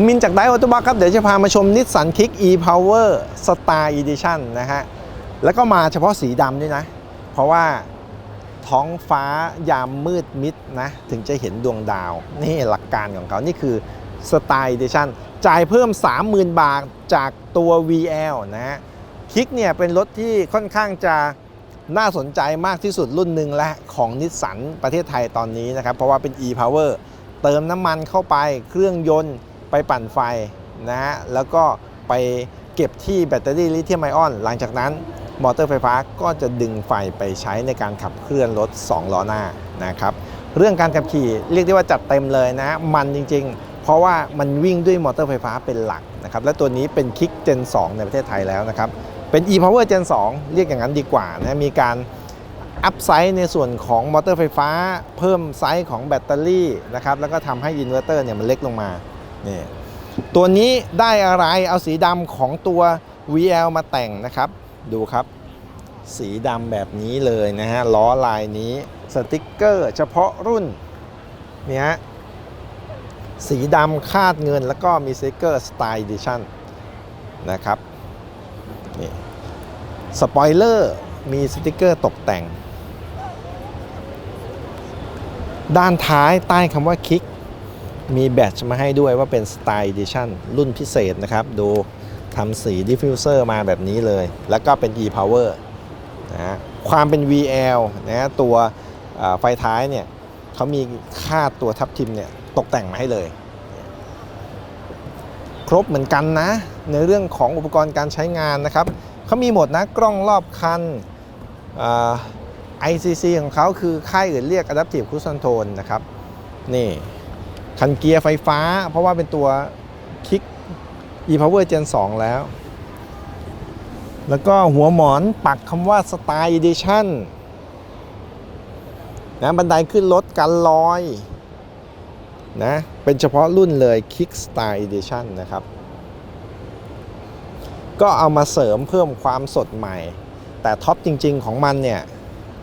ผมมินจากไดออโตบัคครับ เดี๋ยวจะพามาชมนิสสันคิก e-power star edition นะฮะ แล้วก็มาเฉพาะสีดำด้วยนะ เพราะว่าท้องฟ้ายามมืดมิดนะ ถึงจะเห็นดวงดาว นี่หลักการของเขา นี่คือ Style Edition จ่ายเพิ่ม 30,000 บาทจากตัว VL นะฮะคิกเนี่ยเป็นรถที่ค่อนข้างจะน่าสนใจมากที่สุดรุ่นหนึ่งและของนิสสันประเทศไทยตอนนี้นะครับ เพราะว่าเป็น e-power เติมน้ำมันเข้าไปเครื่องยนต์ ไปปั่นไฟนะฮะแล้วก็ไปเก็บที่แบตเตอรี่ลิเธียมไอออน หลังจากนั้นมอเตอร์ไฟฟ้าก็จะดึงไฟไปใช้ในการขับเคลื่อนรถ 2 ล้อหน้านะครับเรื่องการขับขี่เรียกได้ว่าจัดเต็มเลยนะ มันจริงๆ เพราะว่ามันวิ่งด้วยมอเตอร์ไฟฟ้าเป็นหลักนะครับและตัวนี้เป็นคิก Gen 2ในประเทศไทยแล้วนะครับเป็น e-power Gen 2 เรียกอย่างนั้นดีกว่านะมีการอัพไซส์ในส่วนของมอเตอร์ไฟฟ้า เพิ่มไซส์ของแบตเตอรี่นะครับแล้วก็ทำให้อินเวอร์เตอร์เนี่ยมันเล็กลงมา นี่ตัวนี้ได้อะไรเอาสีดำของตัว VL มาแต่งนะครับ ดูครับ สีดำแบบนี้เลยนะฮะล้อลายนี้สติกเกอร์เฉพาะรุ่นเนี่ยฮะสีดำคาดเงินแล้วก็มีสติกเกอร์ Style Edition นะครับนี่สปอยเลอร์มีสติกเกอร์ตกแต่ง ด้านท้ายใต้คำว่าคิก มีแบตมาให้ด้วยว่าเป็น Style Edition รุ่นพิเศษนะครับ ดูทำสีดิฟฟิวเซอร์มาแบบนี้เลย แล้วก็เป็น e-power นะความเป็น VL นะตัวไฟท้ายเนี่ยเขามีค่าตัวทับทิมเนี่ยตกแต่งมาให้เลย ครบเหมือนกันนะ ในเรื่องของอุปกรณ์การใช้งานนะครับเขามีหมดนะกล้องรอบคันอ่า ICC ของเขาคือค่ายอื่นเรียก Adaptive Cruise Control นะครับ นี่ คันเกียร์ไฟฟ้า เพราะว่าเป็นตัวคิก e-power gen 2 แล้ว แล้วก็หัวหมอนปักคำว่า Style Edition นะบันไดขึ้นรถกันลอยนะเป็นเฉพาะรุ่นเลย Kick Style Edition นะครับ ก็เอามาเสริมเพิ่มความสดใหม่ แต่ท็อปจริง ๆ ของมันเนี่ย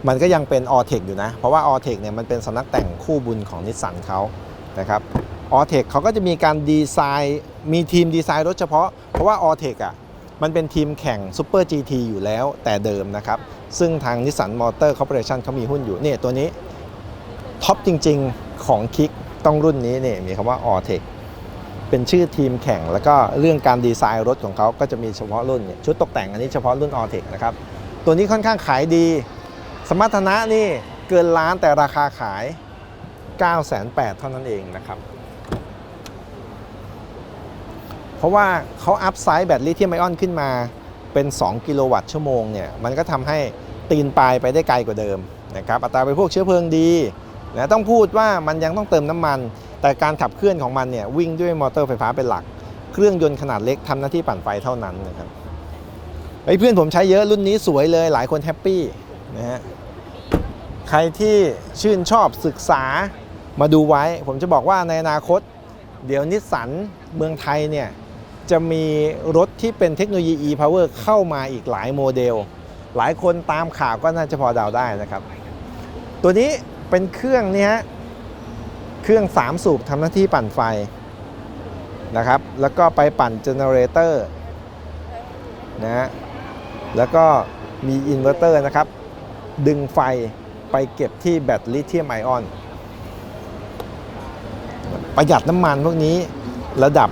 มันก็ยังเป็น a l t e c อยู่นะ เพราะว่า a l t e c เนี่ยมันเป็นสำนักแต่งคู่บุญของนิสสันเขา นะครับ a l t e c เขาก็จะมีการดีไซน์มีทีมดีไซน์รถเฉพาะ เพราะว่า a l t e c อะมันเป็นทีมแข่ง Super GT อยู่แล้วแต่เดิมนะครับ ซึ่งทางนิสสันมอเตอร์คอร์ปอเรชันเขามีหุ้นอยู่เนี่ยตัวนี้ท็อปจริง ๆ ของคิกต้องรุ่นนี้เนี่ยมีคำว่า a l t e c เป็นชื่อทีมแข่ง แล้วก็เรื่องการดีไซน์รถของเขาก็จะมีเฉพาะรุ่นเนี่ยชุดตกแต่งอันนี้เฉพาะรุ่น a l t e c นะครับ ตัวนี้ค่อนข้างขายดี สมรรถนะนี่เกินล้านแต่ราคาขาย 9 8 0 0เท่านั้นเองนะครับ เพราะว่าเขาอัพไซด์แบตลิเธียมไอออนขึ้นมาเป็น 2 กิโลวัตต์ชั่วโมงเนี่ย มันก็ทำให้ตีนปลายไปได้ไกลกว่าเดิมนะครับ อัตราไปพวกเชื้อเพลิงดีนะต้องพูดว่ามันยังต้องเติมน้ำมัน แต่การขับเคลื่อนของมันเนี่ยวิ่งด้วยมอเตอร์ไฟฟ้าเป็นหลัก เครื่องยนต์ขนาดเล็กทำหน้าที่ปั่นไฟเท่านั้นนะครับไอ้เพื่อนผมใช้เยอะรุ่นนี้สวยเลยหลายคนแฮปปี้นะฮะใครที่ชื่นชอบศึกษา มาดูไว้ ผมจะบอกว่าในอนาคต เดี๋ยวนิสสันเมืองไทยเนี่ยจะมีรถที่เป็นเทคโนโลยี e-power เข้ามาอีกหลายโมเดล หลายคนตามข่าวก็น่าจะพอเดาได้นะครับ ตัวนี้เป็นเครื่องนี่ฮะเครื่อง 3 สูบทำหน้าที่ปั่นไฟนะครับ แล้วก็ไปปั่นเจเนเรเตอร์นะฮะแล้วก็มีอินเวอร์เตอร์นะครับ ดึงไฟไปเก็บที่แบตลิเธียมไอออน ประหยัดน้ำมันพวกนี้ระดับ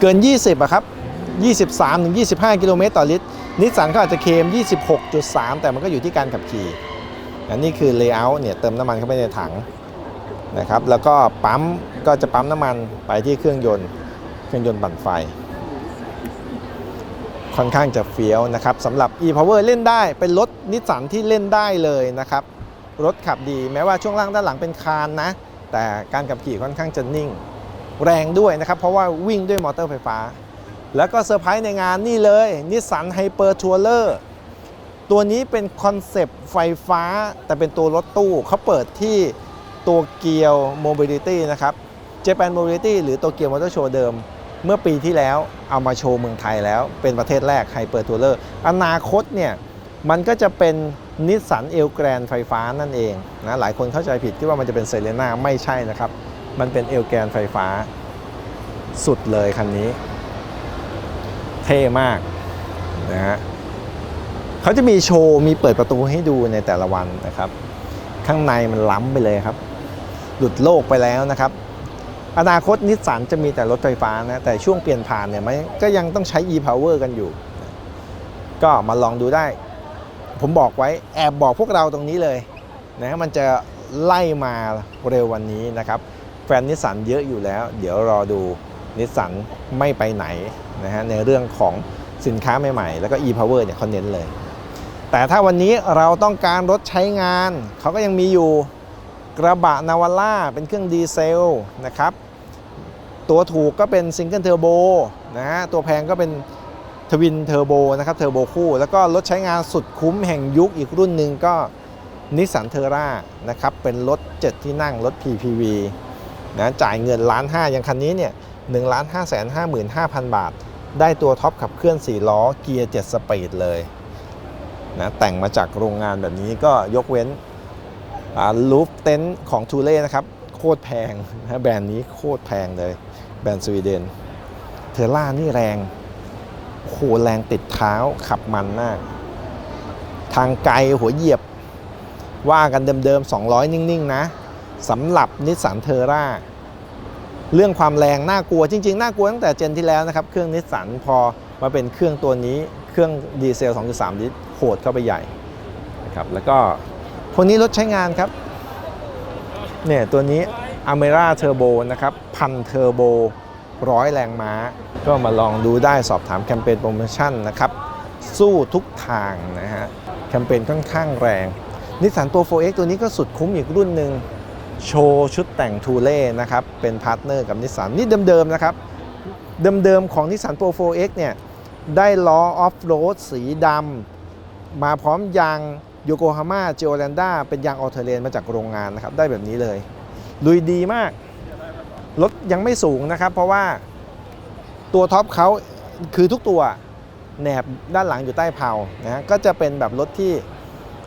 เกิน 20อะครับ 23ถึง25 กิโลเมตรต่อลิตร นิสสันก็อาจจะเคม 26.3 แต่มันก็อยู่ที่การขับขี่อันนี้คือเลเยอร์เนี่ยเติมน้ำมันเข้าไปในถังนะครับ แล้วก็ปั๊มก็จะปั๊มน้ำมันไปที่เครื่องยนต์ เครื่องยนต์ปั่นไฟ ค่อนข้างจะเฟี้ยวนะครับสำหรับ e-power เล่นได้ เป็นรถนิสสันที่เล่นได้เลยนะครับ รถขับดีแม้ว่าช่วงล่างด้านหลังเป็นคานนะ แต่การขับขี่ค่อนข้างจะนิ่ง แรงด้วยนะครับ เพราะว่าวิ่งด้วยมอเตอร์ไฟฟ้า แล้วก็เซอร์ไพรส์ในงานนี่เลยนิสสันไฮเปอร์ทัวร์เลอร์ตัวนี้เป็นคอนเซปต์ไฟฟ้า แต่เป็นตัวรถตู้เขาเปิดที่ตัวเกียวโมบิลิตี้นะครับเจแปนโมบิลิตี้หรือตัวเกียวมอเตอร์โชว์เดิม เมื่อปีที่แล้วเอามาโชว์เมืองไทยแล้ว เป็นประเทศแรกไฮเปอร์ทัวร์เลอร์อนาคตเนี่ยมันก็จะเป็น นิสสันเอลแกรนไฟฟ้านั่นเองนะหลายคนเข้าใจผิดคิดว่ามันจะเป็นเซเลน่าไม่ใช่นะครับ มันเป็นเอลแกรนไฟฟ้า สุดเลยคันนี้ เท่มากนะฮะเขาจะมีโชว์ มีเปิดประตูให้ดูในแต่ละวันนะครับ ข้างในมันล้ำไปเลยครับ หลุดโลกไปแล้วนะครับ อนาคตนิสสันจะมีแต่รถไฟฟ้านะ แต่ช่วงเปลี่ยนผ่านเนี่ยมันก็ยังต้องใช้ e-power กันอยู่ ก็มาลองดูได้ ผมบอกไว้แอบบอกพวกเราตรงนี้เลยนะมันจะไล่มาเร็ววันนี้นะครับ แฟนนิสสันเยอะอยู่แล้ว เดี๋ยวรอดูนิสสันไม่ไปไหนนะฮะในเรื่องของสินค้าใหม่ๆ แล้วก็ e-power เนี่ยเขาเน้นเลย แต่ถ้าวันนี้เราต้องการรถใช้งาน เขาก็ยังมีอยู่กระบะนาวาร่าเป็นเครื่องดีเซลนะครับ ตัวถูกก็เป็นซิงเกิลเทอร์โบนะฮะตัวแพงก็เป็น ทวินเทอร์โบนะครับเทอร์โบคู่ แล้วก็รถใช้งานสุดคุ้มแห่งยุคอีกรุ่นหนึ่งก็นิสสันเทอร่านะครับเป็นรถ 7 ที่นั่งรถ PPV นะจ่ายเงินล้านห้าอย่างคันนี้เนี่ยหนึ่งล้านห้าแสนห้าหมื่นห้าพันบาท ได้ตัวท็อปขับเคลื่อน 4 ล้อเกียร์ 7 สปีดเลยนะแต่งมาจากโรงงานแบบนี้ก็ยกเว้นลูฟเต็นท์ของทูเล่นะครับ โคตรแพงนะแบรนด์นี้โคตรแพงเลย แบรนด์สวีเดนเทอร่านี่แรง โหแรงติดเท้าขับมันมาก ทางไกลหัวเหยียบ ว่ากันเดิมๆ 200 นิ่ง ๆ นะสำหรับนิสสันเทอร่าเรื่องความแรงน่ากลัวจริง ๆ น่ากลัวตั้งแต่เจนที่แล้วนะครับ เครื่องนิสสันพอมาเป็นเครื่องตัวนี้เครื่องดีเซล 2.3 ลิตรโหดเข้าไปใหญ่นะครับแล้วก็พวกนี้รถใช้งานครับเนี่ยตัวนี้ a m e r a Turbo นะครับพันเทอร์โบ ร้อยแรงม้า ก็มาลองดูได้สอบถามแคมเปญโปรโมชั่นนะครับ สู้ทุกทางนะฮะ แคมเปญค่อนข้างแรงนิสสันตัว 4X ตัวนี้ก็สุดคุ้มอีกรุ่นหนึ่งโชว์ชุดแต่งทูเล่นะครับ เป็นพาร์ทเนอร์กับนิสสันนี่เดิมๆนะครับ เดิมๆของนิสสันตัว 4X เนี่ยได้ล้อออฟโรดสีดำมาพร้อมยางโยโกฮาม่าเจโอแลนด้าเป็นยางออเทเรนมาจากโรงงานนะครับ ได้แบบนี้เลย ลุยดีมาก รถยังไม่สูงนะครับ เพราะว่าตัวท็อปเขาคือทุกตัวแหนบด้านหลังอยู่ใต้เพลานะฮะก็จะเป็นแบบรถที่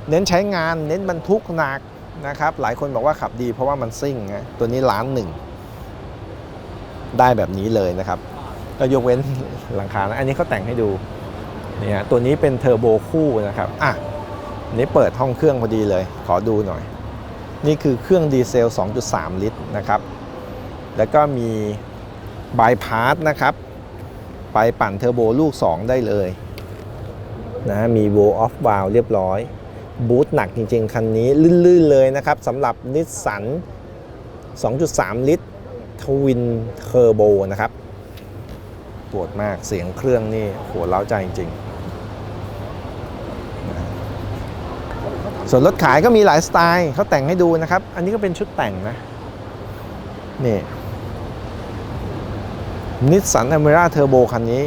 เน้นใช้งาน เน้นบรรทุกหนักนะครับ หลายคนบอกว่าขับดีเพราะว่ามันซิ่งนะตัวนี้ล้านหนึ่งได้แบบนี้เลยนะครับก็ยกเว้นหลังคานะอันนี้เขาแต่งให้ดูเนี่ฮะตัวนี้เป็นเทอร์โบคู่นะครับอะนนี้เปิดห้องเครื่องพอดีเลย ขอดูหน่อย นี่คือเครื่องดีเซล 2.3 ลิตรนะครับ แล้วก็มีบายพาสนะครับ ไปปั่นเทอร์โบลูก 2 ได้เลยนะมีโวออฟวาลเรียบร้อย บูทหนักจริงๆ คันนี้ลื่นๆเลยนะครับสำหรับนิสสัน 2.3 ลิตรทวินเทอร์โบนะครับปวดมากเสียงเครื่องนี่โหเล้าใจจริงๆ ส่วนรถขายก็มีหลายสไตล์เขาแต่งให้ดูนะครับ อันนี้ก็เป็นชุดแต่งนะ นี่ นิสสันอเมร่าเทอร์โบคันนี้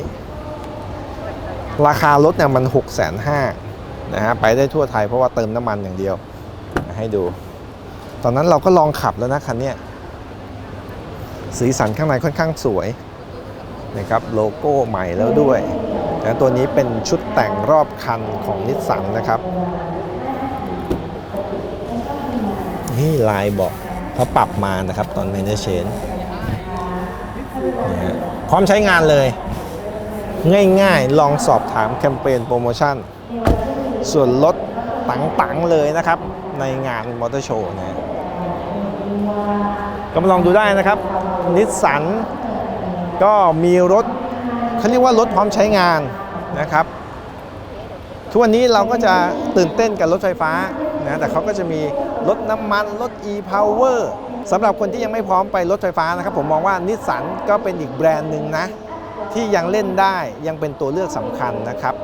ราคารถเนี่ยมัน 6 5 0 0 0นะฮะไปได้ทั่วไทยเพราะว่าเติมน้ำมันอย่างเดียว ให้ดู ตอนนั้นเราก็ลองขับแล้วนะคันนี้สีสันข้างในค่อนข้างสวยนะครับโลโก้ใหม่แล้วด้วยนะตัวนี้เป็นชุดแต่งรอบคันของนิสสันนะครับนี่ลายบอกเขาปรับมานะครับตอนเมนเชน พร้อมใช้งานเลย ง่ายๆ ลองสอบถามแคมเปญโปรโมชั่น ส่วนลดตังๆเลยนะครับ ในงานมอเตอร์โชว์นะก็มาลองดูได้นะครับนิสสันก็มีรถเขาเรียกว่ารถพร้อมใช้งานนะครับ ทุกวันนี้เราก็จะตื่นเต้นกับรถไฟฟ้านะแต่เขาก็จะมีรถน้ำมัน รถ e-power สำหรับคนที่ยังไม่พร้อมไปรถไฟฟ้านะครับผมมองว่านิสสันก็เป็นอีกแบรนด์หนึ่งนะ ที่ยังเล่นได้ยังเป็นตัวเลือกสำคัญนะครับ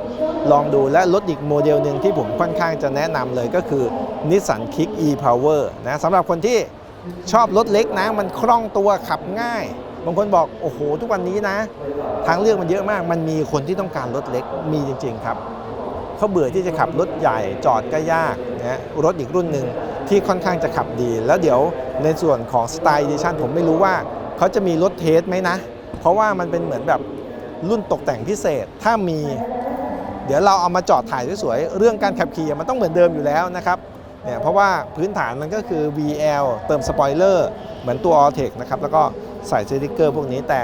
ลองดูและรถอีกโมเดลหนึ่งที่ผมค่อนข้างจะแนะนำเลยก็คือ Nissan Kick e-Power นะสำหรับคนที่ชอบรถเล็กนะ มันคล่องตัวขับง่าย บางคนบอกโอ้โห ทุกวันนี้นะ ทางเลือกมันเยอะมาก มันมีคนที่ต้องการรถเล็กมีจริง ๆ ครับเขาเบื่อที่จะขับรถใหญ่จอดก็ยากนะรถอีกรุ่นหนึ่งที่ค่อนข้างจะขับดี แล้วเดี๋ยว ในส่วนของสไตล์ดิชั่นผมไม่รู้ว่าเขาจะมีรถเทสไหมนะ เพราะว่ามันเป็นเหมือนแบบรุ่นตกแต่งพิเศษถ้ามี เดี๋ยวเราเอามาจอดถ่ายสวยๆเรื่องการขับขี่มันต้องเหมือนเดิมอยู่แล้วนะครับเนี่ยเพราะว่าพื้นฐานมันก็คือ VL เติมสปอยเลอร์เหมือนตัว a l t e c นะครับแล้วก็ใส่สติกเกอร์พวกนี้แต่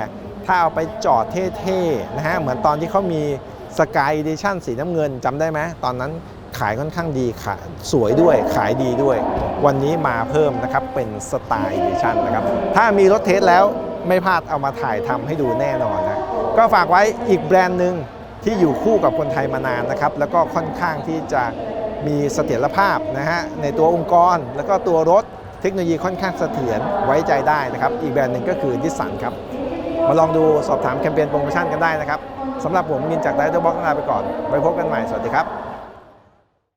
ถ้าเอาไปจอดเท่ๆนะฮะเหมือนตอนที่เขามีสกายดิชั่นสีน้ำเงินจำได้ไหมตอนนั้น ขายค่อนข้างดีขายสวยด้วยขายดีด้วย วันนี้มาเพิ่มนะครับเป็นสไตล์ดิชั่นนะครับ ถ้ามีรถเทสแล้วไม่พลาดเอามาถ่ายทำให้ดูแน่นอนนะ ก็ฝากไว้อีกแบรนด์หนึ่งที่อยู่คู่กับคนไทยมานานนะครับ แล้วก็ค่อนข้างที่จะมีเสถียรภาพนะฮะในตัวองค์กร แล้วก็ตัวรถเทคโนโลยีค่อนข้างเสถียรไว้ใจได้นะครับ อีกแบรนด์หนึ่งก็คือดิสันครับ มาลองดูสอบถามแคมเปญโปรโมชั่นกันได้นะครับสำหรับผมมินจากไดเดอร์บ็อกลาไปก่อน ไว้พบกันใหม่ สวัสดีครับ